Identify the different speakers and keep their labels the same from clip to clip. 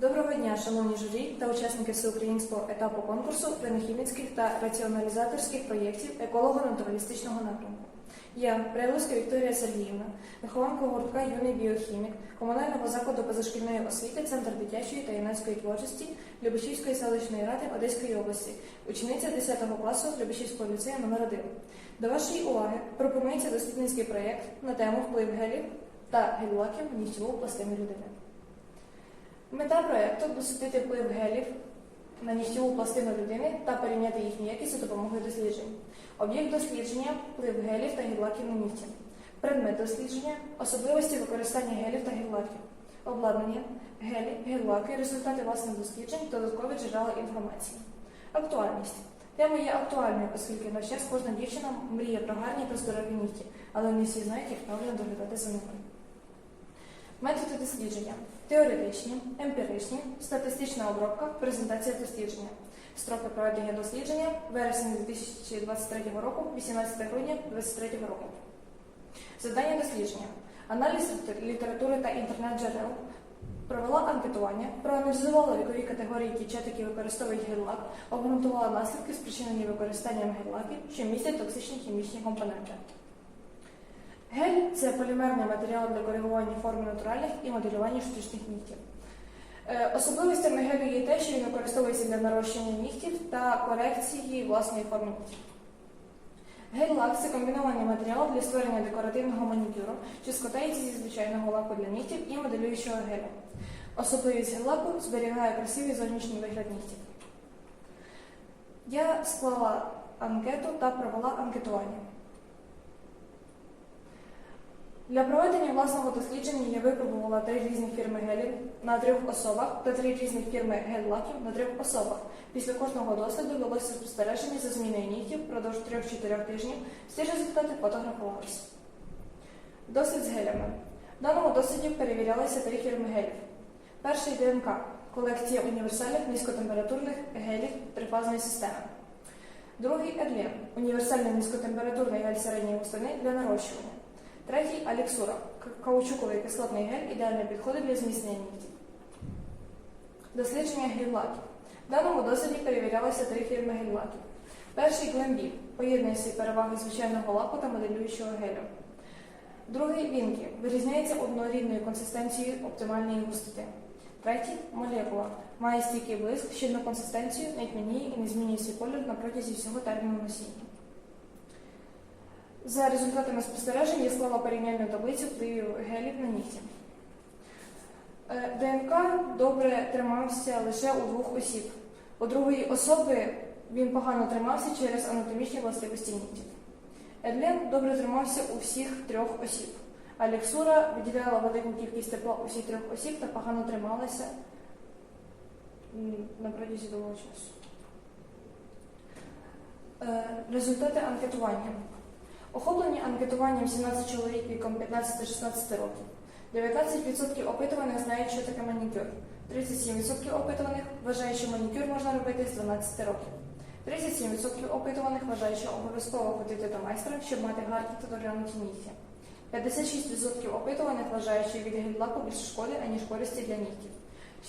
Speaker 1: Доброго дня, шановні журі та учасники всеукраїнського етапу конкурсу винахідницьких та раціоналізаторських проєктів еколого-натуралістичного напрямку. Я, Прилуська Вікторія Сергіївна, вихованка гуртка Юний біохімік комунального закладу позашкільної освіти, Центр дитячої та юнацької творчості Любичівської селищної ради Одеської області, учениця 10 класу Любичівського ліцею номер 1 До вашої уваги пропонується дослідницький проєкт на тему вплив гелів та гель-лаків в нігтєву пластину людини. Мета проєкту дослідити вплив гелів на нігтєву пластину людини та порівняти їхню якість за допомогою досліджень. Об'єкт дослідження вплив гелів та гель-лаків на нігті. Предмет дослідження особливості використання гелів та гель-лаків. Обладнання, гелі, гель-лаки, результати власних досліджень, додаткові джерела інформації. Актуальність. Тема є актуальною, оскільки на час кожна дівчина мріє про гарні та здорові нігті, але не всі знають, як правильно доглядати за ними. Методи дослідження теоретичні, емпіричні, статистична обробка, презентація дослідження. Строки проведення дослідження вересень 2023 року, 18 грудня 2023 року. Завдання дослідження. Аналіз літератури та інтернет-джерел. Провела анкетування, проаналізувала вікові категорії дівчат, які використовують гель-лак, обґрунтувала наслідки, спричинені використанням гель-лаків, що містять токсичні хімічні компоненти. Гель це полімерний матеріал для коригування форми натуральних і моделювання штучних нігтів. Е, Особливостями гелю є те, що він використовується для нарощення нігтів та корекції власної форми нігтів. Гель-лак це комбінований матеріал для створення декоративного манікюру, що складається зі звичайного лаку для нігтів і моделюючого гелю. Особливість гель-лаку зберігає красивий зовнішній вигляд нігтів. Я склала анкету та провела анкетування. Для проведення власного дослідження я випробувала три різні фірми гелів на трьох особах та три різні фірми гель-лаків на трьох особах. Після кожного досліду велося спостереження за зміною нігтів впродовж 3-4 тижнів. Всі результати фотографувалися. Досвід з гелями. В даному досліді перевірялися три фірми гелів. Перший ДНК колекція універсальних низькотемпературних гелів трифазної системи. Другий Ерлін універсальний низькотемпературний гель середньої густини для нарощування. Третій аліксура каучуковий кислотний гель ідеально підходить для зміцнення нігтів. Дослідження гель-лаків. В даному досліді перевірялися три фірми гель-лаків. Перший Глембі поєднує всі переваги звичайного лаку та моделюючого гелю. Другий Вінкі вирізняється однорідною консистенцією оптимальної густоти. Третій молекула має стійкий блиск, щільну консистенцію, не тьмяніє і не змінює свій колір на протязі всього терміну носіння. За результатами спостережень я склала порівняльну таблицю впливів гелів на нігті. Е, ДНК добре тримався лише у двох осіб. У другої особи він погано тримався через анатомічні властивості нігтів. Едлен добре тримався у всіх трьох осіб. А Лексура виділяла велику кількість тепла у всіх трьох осіб та погано трималася на протязі довгого часу. Е, Результати анкетування. Охоплені анкетуванням 17 чоловік віком 15-16 років. 19% опитуваних знають, що таке манікюр. 37% опитуваних вважають, що манікюр можна робити з 12 років. 37% опитуваних вважають, що обов'язково ходити до майстра, щоб мати гарні та доглянуті нігті. 56% опитуваних вважають, що від гель-лаку більше шкоди, аніж користі для нігтів.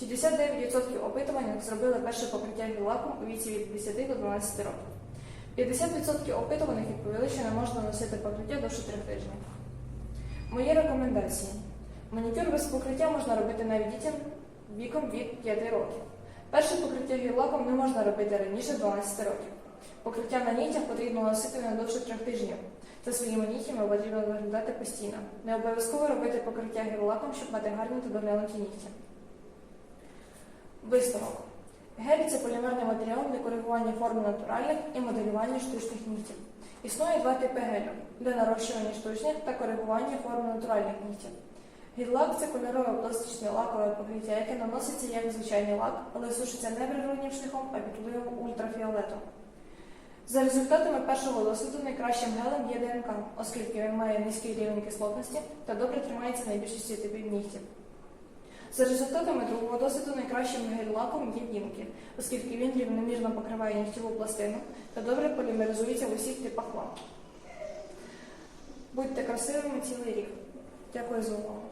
Speaker 1: 69% опитуваних зробили перше покриття гель-лаком у віці від 10 до 12 років. 50% опитуваних відповіли, що не можна носити покриття довше трьох тижнів. Мої рекомендації. Манікюр без покриття можна робити навіть дітям віком від 5 років. Перше покриття гель-лаком не можна робити раніше 12 років. Покриття на нігтях потрібно носити не довше трьох тижнів. За своїми нігтями потрібно доглядати постійно. Не обов'язково робити покриття гель-лаком, щоб мати гарні та доглянуті нігті. Висновок. Гель це полімерний матеріал для коригування форми натуральних і моделювання штучних нігтів. Існує два типи гелю для нарощування штучних та коригування форми натуральних нігтів. Гель-лак це кольорове пластичне лакове покриття, яке наноситься як звичайний лак, але сушиться не природнім шляхом, а під впливом ультрафіолету. За результатами першого досвіду найкращим гелем є ДНК, оскільки він має низький рівень кислотності та добре тримається на більшості типів нігтів. За результатами другого досвіду найкращим гель-лаком є дімки, оскільки він рівномірно покриває нігтєву пластину та добре полімеризується в усіх типах ламп. Будьте красивими цілий рік. Дякую за увагу.